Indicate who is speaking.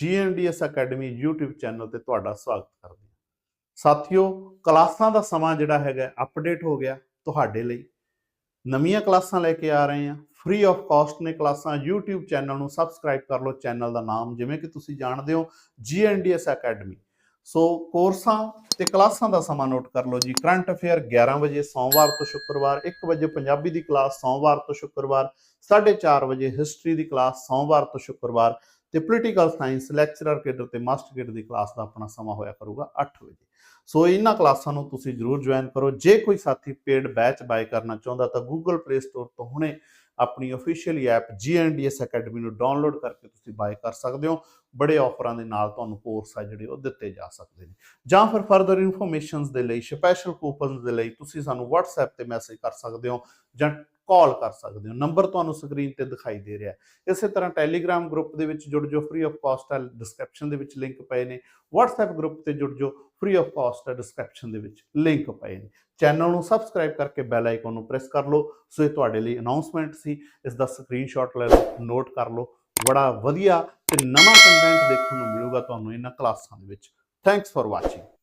Speaker 1: ਜੀਐਨਡੀਐਸ academy YouTube channel ਤੇ ਤੁਹਾਡਾ ਸਵਾਗਤ ਕਰਦੇ ਹਾਂ। ਸਾਥੀਓ, ਕਲਾਸਾਂ ਦਾ ਸਮਾਂ ਜਿਹੜਾ ਹੈਗਾ ਅਪਡੇਟ ਹੋ ਗਿਆ ਤੁਹਾਡੇ ਲਈ। ਨਵੀਆਂ ਕਲਾਸਾਂ ਲੈ ਕੇ ਆ ਰਹੇ ਹਾਂ। ਫ੍ਰੀ ਆਫ ਕਾਸਟ ਨੇ ਕਲਾਸਾਂ। YouTube ਚੈਨਲ ਨੂੰ ਸਬਸਕ੍ਰਾਈਬ ਕਰ ਲਓ। ਚੈਨਲ ਦਾ ਨਾਮ ਜਿਵੇਂ ਕਿ ਤੁਸੀਂ ਜਾਣਦੇ ਹੋ ਜੀਐਨਡੀਐਸ ਅਕੈਡਮੀ ਸੋ ਕੋਰਸਾਂ ਤੇ ਕਲਾਸਾਂ ਦਾ ਸਮਾਂ ਨੋਟ ਕਰ ਲਓ ਜੀ। ਕਰੰਟ ਅਫੇਅਰ 11 ਵਜੇ, ਸੋਮਵਾਰ ਤੋਂ ਸ਼ੁੱਕਰਵਾਰ। 1 ਵਜੇ ਪੰਜਾਬੀ ਦੀ ਕਲਾਸ ਸੋਮਵਾਰ ਤੋਂ ਸ਼ੁੱਕਰਵਾਰ। 4:30 ਵਜੇ ਹਿਸਟਰੀ ਦੀ ਕਲਾਸ ਸੋਮਵਾਰ ਤੋਂ ਸ਼ੁੱਕਰਵਾਰ। ਤੇ ਪੋਲੀਟੀਕਲ ਸਾਇੰਸ ਲੈਕਚਰਰ ਕੇਡਰ ਤੇ ਮਾਸਟਰ ਕੇਡਰ ਦੀ ਕਲਾਸ ਦਾ ਆਪਣਾ ਸਮਾਂ ਹੋਇਆ ਕਰੂਗਾ 8 ਵਜੇ। ਸੋ ਇਹਨਾਂ ਕਲਾਸਾਂ ਨੂੰ ਤੁਸੀਂ ਜਰੂਰ ਜੁਆਇਨ ਕਰੋ। ਜੇ ਕੋਈ ਸਾਥੀ ਪੇਡ ਬੈਚ ਬਾਈ ਕਰਨਾ ਚਾਹੁੰਦਾ ਤਾਂ Google Play Store ਤੋਂ ਹੁਣੇ ਆਪਣੀ ਅਫੀਸ਼ੀਅਲ ਐਪ GNDS ਅਕੈਡਮੀ ਨੂੰ ਡਾਊਨਲੋਡ ਕਰਕੇ ਤੁਸੀਂ ਬਾਈ ਕਰ ਸਕਦੇ ਹੋ। ਬੜੇ ਆਫਰਾਂ ਦੇ ਨਾਲ ਤੁਹਾਨੂੰ ਕੋਰਸ ਆ ਜਿਹੜੇ ਉਹ ਦਿੱਤੇ ਜਾ ਸਕਦੇ ਨੇ। ਜਾਂ ਫਿਰ ਫਰਦਰ ਇਨਫੋਰਮੇਸ਼ਨਸ ਦੇ ਲਈ ਸਪੈਸ਼ਲ ਕੂਪਨਸ ਦੇ ਲਈ ਤੁਸੀਂ ਸਾਨੂੰ WhatsApp ਤੇ ਮੈਸੇਜ ਕਰ ਸਕਦੇ ਹੋ ਜਾਂ ਕਾਲ ਕਰ ਸਕਦੇ ਹੋ। ਨੰਬਰ ਤੁਹਾਨੂੰ ਸਕਰੀਨ ਤੇ ਦਿਖਾਈ ਦੇ ਰਿਹਾ ਇਸੇ ਤਰ੍ਹਾਂ ਟੈਲੀਗ੍ਰਾਮ ਗਰੁੱਪ ਦੇ ਵਿੱਚ ਜੁੜ ਜਾਓ। ਫ੍ਰੀ ਆਫ ਕਾਸਟ ਹੈ ਡਿਸਕ੍ਰਿਪਸ਼ਨ ਦੇ ਵਿੱਚ ਲਿੰਕ ਪਏ ਨੇ। WhatsApp ਗਰੁੱਪ ਤੇ ਜੁੜ ਜਾਓ। ਫ੍ਰੀ ਆਫ ਕਾਸਟ ਹੈ ਡਿਸਕ੍ਰਿਪਸ਼ਨ ਦੇ ਵਿੱਚ ਲਿੰਕ ਪਏ ਨੇ। ਚੈਨਲ ਨੂੰ ਸਬਸਕ੍ਰਾਈਬ ਕਰਕੇ ਬੈਲ ਆਈਕਨ ਨੂੰ ਪ੍ਰੈਸ ਕਰ ਲਓ। ਸੋ ਇਹ ਤੁਹਾਡੇ ਲਈ ਅਨਾਉਂਸਮੈਂਟ ਸੀ। ਇਸ ਦਾ ਸਕਰੀਨਸ਼ਾਟ ਲੈ ਲਓ ਨੋਟ ਕਰ ਲਓ। ਬੜਾ ਵਧੀਆ ਤੇ ਨਵਾਂ ਕੰਟੈਂਟ ਦੇਖਣ ਨੂੰ ਮਿਲੂਗਾ ਤੁਹਾਨੂੰ ਇਹਨਾਂ ਕਲਾਸਾਂ ਦੇ ਵਿੱਚ। Thanks for watching